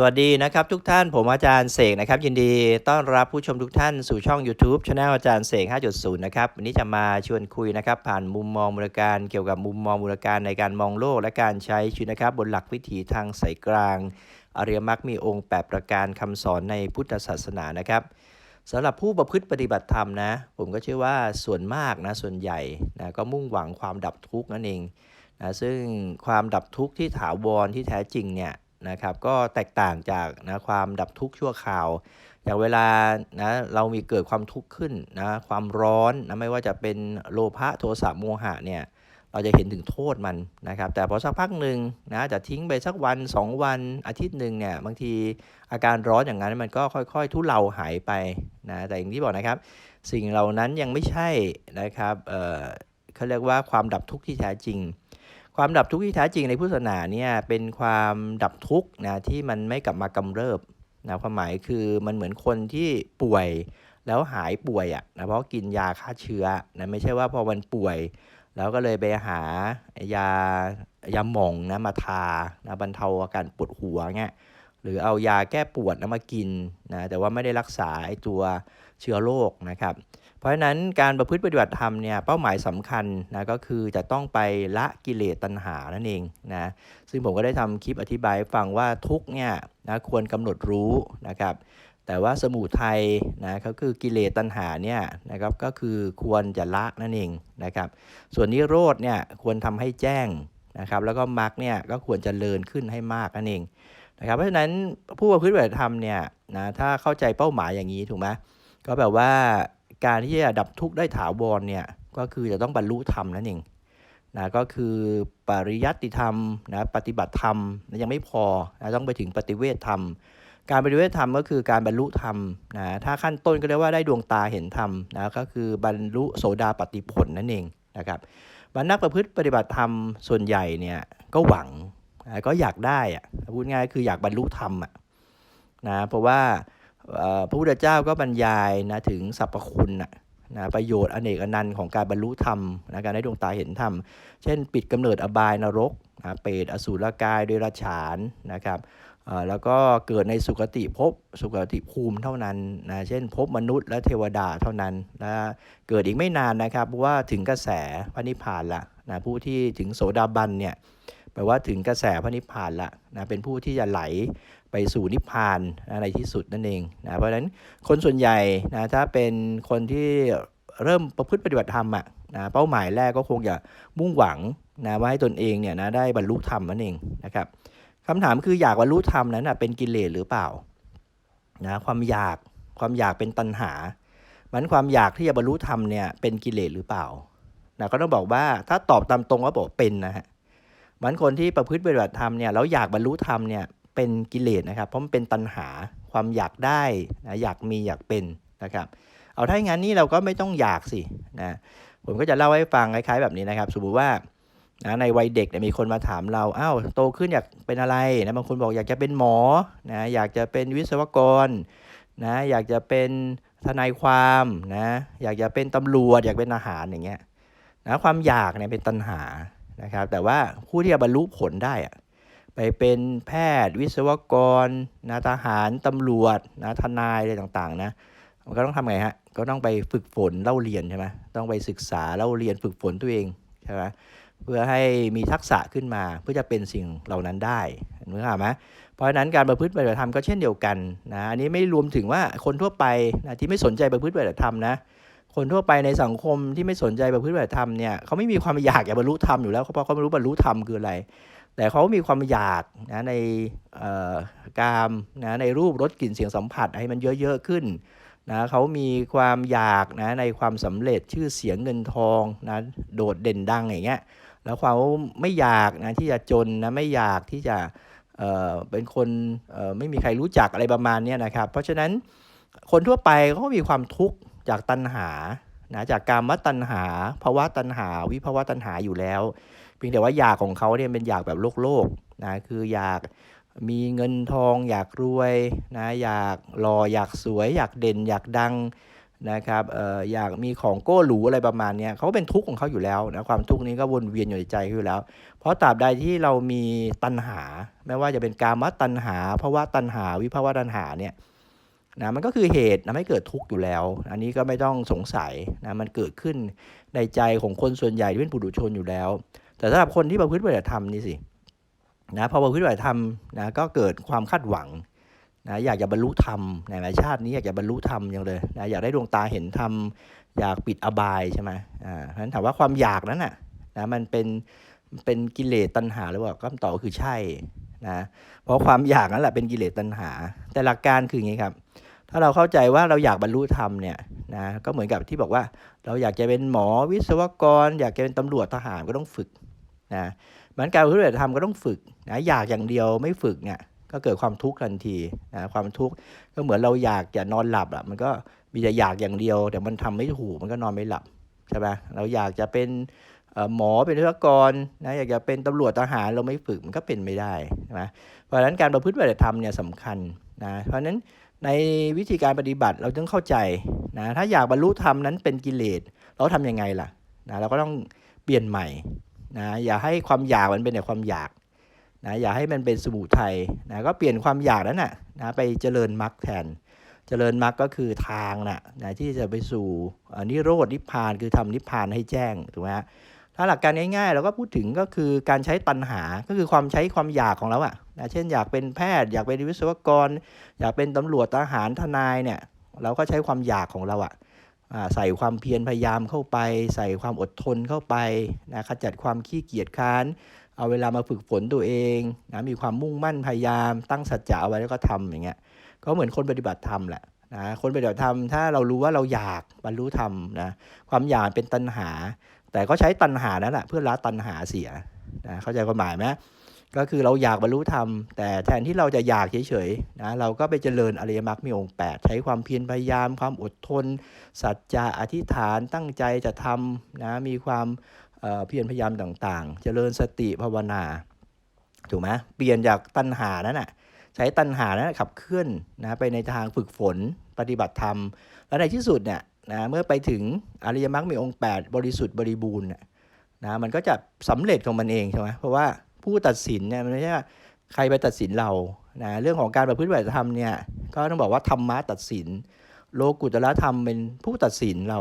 สวัสดีนะครับทุกท่านผมอาจารย์เสกนะครับ ยินดีต้อนรับผู้ชมทุกท่านสู่ช่อง YouTube Channel อาจารย์เสก 5.0 นะครับวันนี้จะมาชวนคุยนะครับ ผ่านมุมมองมูลการเกี่ยวกับมุมมองมูลการในการมองโลกและการใช้ชีวิตนะครับ บนหลักวิถีทางสายกลาง อริยมรรคมีองค์ 8 ประการคำสอนในพุทธศาสนานะครับสำหรับผู้ประพฤติปฏิบัติธรรมนะ ผมก็เชื่อว่าส่วนมากนะส่วนใหญ่นะก็มุ่งหวังความดับทุกข์นั่นเองนะซึ่งความดับทุกข์ที่ถาวรที่แท้จริงเนี่ย นะครับก็แตกต่างจากนะความดับทุกข์ชั่วคราว อย่างเวลานะเรามีเกิดความทุกข์ขึ้นนะความร้อนนะไม่ว่าจะเป็นโลภะโทสะโมหะเนี่ยเราจะเห็นถึงโทษมันนะครับ แต่พอสักพักหนึ่งนะจะทิ้งไปสักวัน 2 วันอาทิตย์หนึ่งเนี่ยบางทีอาการร้อนอย่างนั้นมันก็ค่อยๆ ทุเลาหายไปนะแต่อย่างที่บอกนะครับ สิ่งเหล่านั้นยังไม่ใช่นะครับเเขาเรียกว่าความดับทุกข์ที่แท้จริง ความดับทุกข์ที่แท้จริงในพุทธศาสนาเนี่ยเป็นความดับทุกข์นะที่มันไม่กลับมากำเริบนะความหมายคือมันเหมือนคนที่ป่วยแล้วหายป่วยอะ่ะนะเพราะกินยาฆ่าเชื้อนะไม่ใช่ว่าพอมันป่วย แล้วก็เลยไปหายายาหม่องนะมาทานะบรรเทาอาการปวดหัวเงี้ยหรือเอายาแก้ปวดนะมากินนะแต่ว่าไม่ได้รักษาไอ้ตัวเชื้อโรคนะครับ เพราะฉะนั้นการประพฤติปฏิบัติธรรมเนี่ยเป้าหมายสำคัญนะก็คือจะต้องไปละกิเลสตัณหานั่นเองนะซึ่งผมก็ได้ทำคลิปอธิบายฟังว่าทุกเนี่ยนะควรกำหนดรู้นะครับแต่ว่าสมุทัยนะก็คือกิเลสตัณหาเนี่ยนะครับก็คือควรจะละนั่นเองนะครับส่วนนิโรธเนี่ยควรทำให้แจ้งนะครับแล้วก็มรรคเนี่ยก็ควรจะเลินขึ้นให้มากนั่นเองนะครับเพราะฉะนั้นผู้ประพฤติปฏิบัติธรรมเนี่ยนะถ้าเข้าใจเป้าหมายอย่างนี้ถูกไหมก็แบบว่า การที่จะดับทุกข์ได้ถาวรเนี่ยก็คือจะต้องบรรลุธรรมนั่นเองนะก็คือปริยัติธรรมนะปฏิบัติธรรมนะยังไม่พอนะต้องไปถึงปฏิเวทธรรม การปฏิเวทธรรมก็คือการบรรลุธรรมนะถ้าขั้นต้นก็เรียกว่าได้ดวงตาเห็นธรรมนะก็คือบรรลุโสดาปฏิผลนั่นเองนะครับบรรนักประพฤติปฏิบัติธรรมส่วนใหญ่เนี่ยก็หวังนะก็อยากได้อะพูดง่ายคืออยากบรรลุธรรมอะนะเพราะว่า พระพุทธเจ้าก็บรรยายนะถึงสรรพคุณนะนะประโยชน์อเนกอนันต์ของการบรรลุธรรมนะการได้ดวงตาเห็นธรรม เช่น ปิดกำเนิดอบายนรกนะเปรตอสูรกายเดรัจฉานนะครับแล้วก็เกิดในสุคติภพสุคติภูมิเท่านั้นนะเช่นภพมนุษย์และเทวดาเท่านั้นนะเกิดอีกไม่นานนะครับเพราะว่าถึงกระแสพระนิพพานละนะผู้ที่ถึงโสดาบันเนี่ยแปลว่าถึงกระแสพระนิพพานละนะเป็นผู้ที่จะไหล ไปสู่นิพพานนะในที่สุดนั่นเองนะเพราะฉะนั้นคนส่วนใหญ่นะถ้าเป็นคนที่เริ่มประพฤติปฏิบัติธรรมอะนะเป้าหมายแรกก็คงจะมุ่งหวังนะว่าให้ตนเองเนี่ยนะได้บรรลุธรรมนั่นเองนะครับคำถามคืออยากบรรลุธรรมนั้นนะเป็นกิเลสหรือเปล่านะความอยากความอยากเป็นตัณหา มันความอยากที่จะบรรลุธรรมเนี่ยเป็นกิเลสหรือเปล่านะก็ต้องบอกว่าถ้าตอบตามตรงก็บอกเป็นนะฮะมันคนที่ประพฤติปฏิบัติธรรมเนี่ยแล้วอยากบรรลุธรรมเนี่ย เป็นกิเลสนะครับเพราะมันเป็นตัณหาความอยากได้นะอยากมีอยากเป็นนะครับ เอาถ้าอย่างนั้นนี่เราก็ไม่ต้องอยากสินะผมก็จะเล่าให้ฟังคล้ายๆแบบนี้นะครับ สมมติว่านะในวัยเด็กเนี่ยมีคนมาถามเราอ้าวโตขึ้นอยากเป็นอะไรนะบางคนบอกอยากจะเป็นหมอนะอยากจะเป็นวิศวกรนะอยากจะเป็นทนายความนะอยากจะเป็นตำรวจอยากเป็นอาหารอย่างเงี้ยนะความอยากเนี่ยเป็นตัณหานะครับ แต่ว่าผู้ที่จะบรรลุผลได้อะ ไปเป็นแพทย์ วิศวกรนะทหารตำรวจนะทนายอะไรต่างๆนะมันก็ต้องทำไงฮะก็ต้องไปฝึกฝนเล่าเรียนใช่ไหมต้องไปศึกษาเล่าเรียนฝึกฝนตัวเองใช่ไหมเพื่อให้มีทักษะขึ้นมาเพื่อจะเป็นสิ่งเหล่านั้นได้นึกออกไหมเพราะฉะนั้นการประพฤติปฏิบัติธรรมก็เช่นเดียวกันนะอันนี้ไม่รวมถึงว่าคนทั่วไปนะที่ไม่สนใจประพฤติปฏิบัติธรรมนะคนทั่วไปในสังคมที่ไม่สนใจประพฤติปฏิบัติธรรมเนี่ยเขาไม่มีความอยากอยากบรรลุธรรมอยู่แล้วเพราะเขาไม่รู้บรรลุธรรมคืออะไร แต่เขามีความอยากนะในกามนะในรูปรสกลิ่นเสียงสัมผัสให้มันเยอะๆขึ้นนะเขามีความอยากนะในความสำเร็จชื่อเสียงเงินทองนะโดดเด่นดังอย่างเงี้ยแล้วเขาไม่อยากนะที่จะจนนะไม่อยากที่จะเออเป็นคนเออไม่มีใครรู้จักอะไรประมาณเนี้ยนะครับ เพราะฉะนั้นคนทั่วไปเขาก็มีความทุกข์จากตัณหา นะจากการมตัณหาภาวะตัณหา วิภาวะตัณหาอยู่แล้ว เพียงแต่ว่าอยากของเขาเนี่ยเป็นอยากแบบโลกโลกนะคืออยากมีเงินทอง อยากรวยนะอยากหล่ออยากสวย อยากเด่น อยากดังนะครับเอ่ออยากมีของโก้หรูอะไรประมาณนี้เขาก็เป็นทุกข์ของเขาอยู่แล้วนะความทุกข์นี้ก็วนเวียนอยู่ในใจเขาอยู่แล้ว เพราะตราบใดที่เรามีตัณหา ไม่ว่าจะเป็นกามตัณหาภาวะตัณหา วิภาวะตัณหาเนี่ย นะมันก็คือเหตุทำให้เกิดทุกข์อยู่แล้ว อันนี้ก็ไม่ต้องสงสัยนะมันเกิดขึ้นในใจของคนส่วนใหญ่ที่เป็นปุถุชนอยู่แล้ว แต่สำหรับคนที่ประพฤติปฏิบัติธรรมนี่สินะพอประพฤติปฏิบัติธรรมนะก็เกิดความคาดหวังนะอยากจะบรรลุธรรมในชาตินี้อยากจะบรรลุธรรมอย่างเลยนะอยากได้ดวงตาเห็นธรรมอยากปิดอบายใช่ไหมอ่าเพราะฉะนั้นถามว่าความอยากนั้นน่ะนะมันเป็นเป็นกิเลสตัณหาหรือเปล่าคำตอบคือใช่นะเพราะความอยากนั่นแหละเป็นกิเลสตัณหา แต่หลักการคืออย่างนี้ครับ ถ้าเราเข้าใจว่าเราอยากบรรลุธรรมเนี่ยนะก็เหมือนกับที่บอกว่า เราอยากจะเป็นหมอวิศวกร อยากจะเป็นตำรวจทหารก็ต้องฝึกนะเหมือนการปฏิบัติธรรมก็ต้องฝึกนะอยากอย่างเดียวไม่ฝึกเนี่ยก็เกิดความทุกข์ทันทีนะความทุกข์ก็เหมือนเราอยากจะนอนหลับอะมันก็มีแต่อยากอย่างเดียวแต่มันทำไม่ถูกมันก็นอนไม่หลับใช่ไหมเราอยากจะเป็นหมอเป็นวิศวกรนะอยากจะเป็นตำรวจทหารเราไม่ฝึกมันก็เป็นไม่ได้ใช่ไหมเพราะฉะนั้นการประพฤติปฏิบัติธรรมเนี่ยสำคัญนะเพราะฉะนั้น ในวิธีการปฏิบัติเราต้องเข้าใจนะถ้าอยากบรรลุธรรมนั้นเป็นกิเลสเราทำยังไงล่ะนะเราก็ต้องเปลี่ยนใหม่นะอย่าให้ความอยากมันเป็นแต่ความอยากนะอย่าให้มันเป็นสมุทัยนะก็เปลี่ยนความอยากนั้นนะนะไปเจริญมรรคแทน เจริญมรรคก็คือทางนะนะที่จะไปสู่อ่อนิโรธนิพพานคือทำนิพพานให้แจ้งถูกไหมฮะ ถ้าหลักการง่ายๆ เราก็พูดถึงก็คือการใช้ตัณหา ก็คือความใช้ความอยากของเราอะนะเช่นอยากเป็นแพทย์ อยากเป็นวิศวกร อยากเป็นตำรวจทหารทนายเนี่ย เราก็ใช้ความอยากของเราอะอะใส่ความเพียรพยายามเข้าไป ใส่ความอดทนเข้าไปนะขจัดความขี้เกียจค้าน เอาเวลามาฝึกฝนตัวเองนะมีความมุ่งมั่นพยายาม ตั้งสัจจะเอาไว้แล้วก็ทำอย่างเงี้ย ก็เหมือนคนปฏิบัติธรรมแหละนะคนปฏิบัติธรรมถ้าเรารู้ว่าเราอยากบรรลุธรรมนะความอยากเป็นตัณหา แต่ก็ใช้ตัณหานั่นแหละเพื่อละตัณหาเสียนะเข้าใจความหมายไหมก็คือเราอยากบรรลุธรรม แต่แทนที่เราจะอยากเฉยๆนะเราก็ไปเจริญอริยมรรคมีองค์ 8 ใช้ความเพียรพยายาม ความอดทน สัจจะอธิษฐานตั้งใจจะทำนะมีความเเพียรพยายามต่างๆ เจริญสติภาวนาถูกไหมเปลี่ยนจากตัณหานั้นน่ะใช้ตัณหานั้นขับเคลื่อนนะไปในทางฝึกฝนปฏิบัติธรรม และในที่สุดเนี่ย นะเมื่อไปถึงอริยมรรคมีองค์ 8 บริสุทธิ์บริบูรณ์นะมันก็จะสำเร็จของมันเองใช่ไหมเพราะว่าผู้ตัดสินเนี่ยมันไม่ใช่ว่าใครไปตัดสินเรานะเรื่องของการประพฤติปฏิบัติธรรมเนี่ยก็ต้องบอกว่าธรรมะตัดสิน โลกุตละธรรมเป็นผู้ตัดสินเรา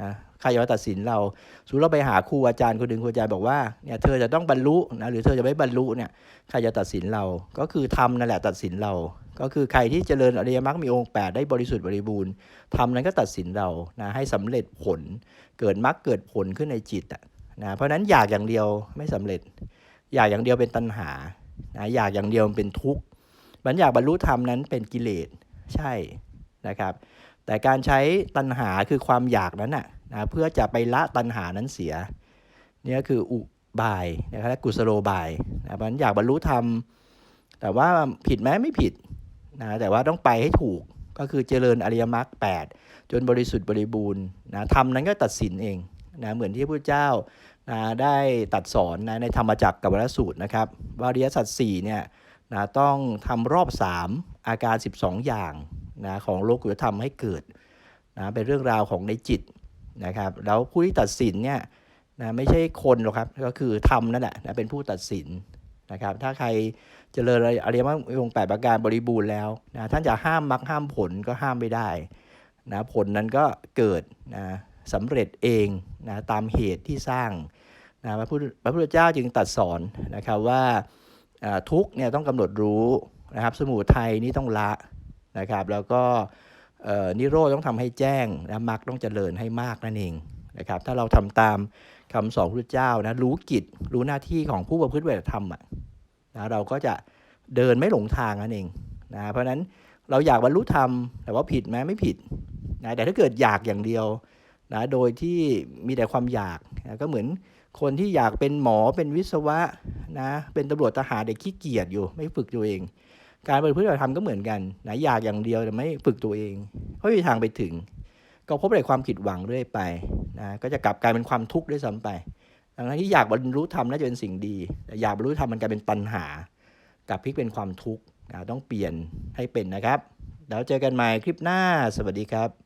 นะ ครจะมาตัดสินเราสมมติเราไปหาครูอาจารย์คนหนึ่งครูอาจารย์บอกว่าเนี่ยเธอจะต้องบรรลุนะหรือเธอจะไม่บรรลุเนี่ยใครจะตัดสินเรา ก็คือธรรมนั่นแหละตัดสินเรา ก็คือใครที่เจริญอริยมรรคมีองค์แปดได้บริสุทธิ์บริบูรณ์ธรรมนั้นก็ตัดสินเรานะให้สำเร็จผล เกิดมรรคเกิดผลขึ้นในจิตอะนะเพราะนั้นอยากอย่างเดียวไม่สำเร็จ อยากอย่างเดียวเป็นตัณหานะอยากอย่างเดียวมันเป็นทุกข์มันอยากบรรลุธรรมนั้นเป็นกิเลสใช่นะครับ แต่การใช้ตัณหาคือความอยากนั้นนะ นะเพื่อจะไปละตัณหานั้นเสียเนี่ยคืออุบายนะครับและกุสโลบายนะมันอยากบรรลุธรรม แต่ว่าผิดไหมไม่ผิดนะแต่ว่าต้องไปให้ถูกก็คือเจริญอริยมรรค8จนบริสุทธิ์บริบูรณ์นะธรรมนั้นก็ตัดสินเองนะเหมือนที่พระเจ้านะได้ตัดสอนนะในธรรมจักรกับวรสูตรนะครับว่าอริยสัจสี่เนี่ยนะต้องทำรอบ 3 อาการ 12 อย่างนะของโลกุตธรรมให้เกิดนะเป็นเรื่องราวของในจิต นะครับแล้วผู้ที่ตัดสินเนี่ยนะไม่ใช่คนหรอกครับก็คือธรรมนั่นแหละนะเป็นผู้ตัดสินนะครับถ้าใครเจริญอริยมรรคองแปดประการบริบูรณ์แล้วนะท่านจะห้ามมรรคห้ามผลก็ห้ามไม่ได้นะผลนั้นก็เกิดนะสำเร็จเองนะตามเหตุที่สร้างนะพระพุทธพระพุทธเจ้าจึงตัดสอนนะครับว่าทุกเนี่ยต้องกำหนดรู้นะครับ สมุทัยนี่ต้องละนะครับ แล้วก็ นิโรธต้องทำให้แจ้งนะมรรคต้องเจริญให้มากนั่นเองนะครับ ถ้าเราทำตามคำสอนพระพุทธเจ้านะรู้กิจรู้หน้าที่ของผู้ประพฤติปฏิบัติธรรมอะนะเราก็จะเดินไม่หลงทางนั่นเองนะเพราะฉะนั้นเราอยากบรรลุธรรมแต่ว่าผิดไหมไม่ผิดนะแต่ถ้าเกิดอยากอย่างเดียวนะโดยที่มีแต่ความอยากนะก็เหมือนคนที่อยากเป็นหมอเป็นวิศวะนะเป็นตำรวจทหารเด็กขี้เกียจอยู่ไม่ฝึกตัวเอง การปฏิบัติธรรมก็เหมือนกันนะอยากอย่างเดียวแต่ไม่ฝึกตัวเองเพราะมีทางไปถึง ก็พบแต่ความผิดหวังเรื่อยไปนะก็จะกลับกลายเป็นความทุกข์ด้วยซ้ำไปดังนั้นที่อยากบรรลุธรรมน่าจะเป็นสิ่งดีแต่อยากบรรลุธรรมมันกลายเป็นปัญหากลับพลิกเป็นความทุกข์นะต้องเปลี่ยนให้เป็นนะครับ แล้วเจอกันใหม่คลิปหน้าสวัสดีครับ